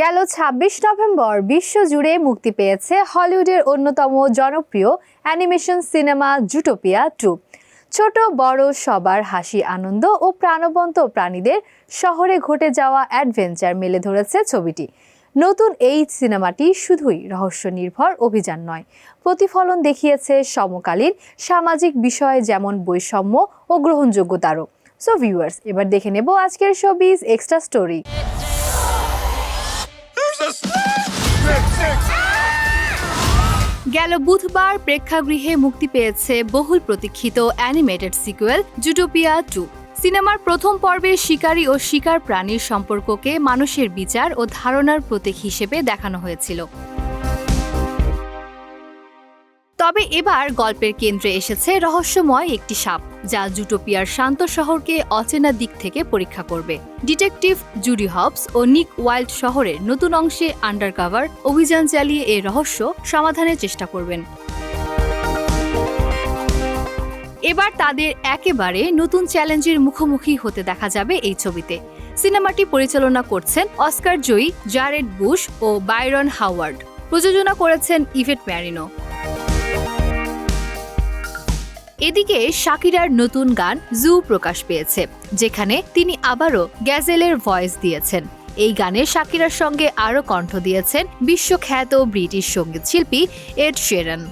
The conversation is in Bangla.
গেল ছাব্বিশ নভেম্বর বিশ্বজুড়ে মুক্তি পেয়েছে হলিউডের অন্যতম জনপ্রিয় অ্যানিমেশন সিনেমা জুটোপিয়া টু। ছোট, বড়, সবার হাসি, আনন্দ ও প্রাণবন্ত প্রাণীদের শহরে ঘটে যাওয়া অ্যাডভেঞ্চার মেলে ধরেছে ছবিটি। নতুন এই সিনেমাটি শুধুই রহস্য নির্ভর অভিযান নয়, প্রতিফলন দেখিয়েছে সমকালীন সামাজিক বিষয়ে যেমন বৈষম্য ও গ্রহণযোগ্যতারও। সো ভিউয়ার্স এবার দেখে নেব আজকের শোবিজ এক্সট্রা স্টোরি। গেল বুধবার প্রেক্ষাগৃহে মুক্তি পেয়েছে বহুল প্রতীক্ষিত অ্যানিমেটেড সিকুয়েল, জুটোপিয়া টু। সিনেমার প্রথম পর্বে শিকারী ও শিকার প্রাণীর সম্পর্ককে মানুষের বিচার ও ধারণার প্রতীক হিসেবে দেখানো হয়েছিল। তবে এবার গল্পের কেন্দ্রে এসেছে রহস্যময় একটি সাপ, যা জুটোপিয়ার শান্ত শহরকে অচেনা দিক থেকে পরীক্ষা করবে। ডিটেকটিভ জুডি হবস ও নিক ওয়াইল্ড শহরের নতুন অংশে আন্ডারকভার অভিযান চালিয়ে এই রহস্য সমাধানের চেষ্টা করবেন। এবার তাদের একেবারে নতুন চ্যালেঞ্জের মুখোমুখি হতে দেখা যাবে এই ছবিতে। সিনেমাটি পরিচালনা করছেন অস্কার জয়ী জারেড বুশ ও বাইরন হাওয়ার্ড। প্রযোজনা করেছেন ইভেট ম্যারিনো। এদিকে শাকিরার নতুন গান জু প্রকাশ পেয়েছে, যেখানে তিনি আবারও গ্যাজেলের ভয়েস দিয়েছেন। এই গানে শাকিরার সঙ্গে আরও কণ্ঠ দিয়েছেন বিশ্বখ্যাত ব্রিটিশ সংগীত শিল্পী এড শেরান।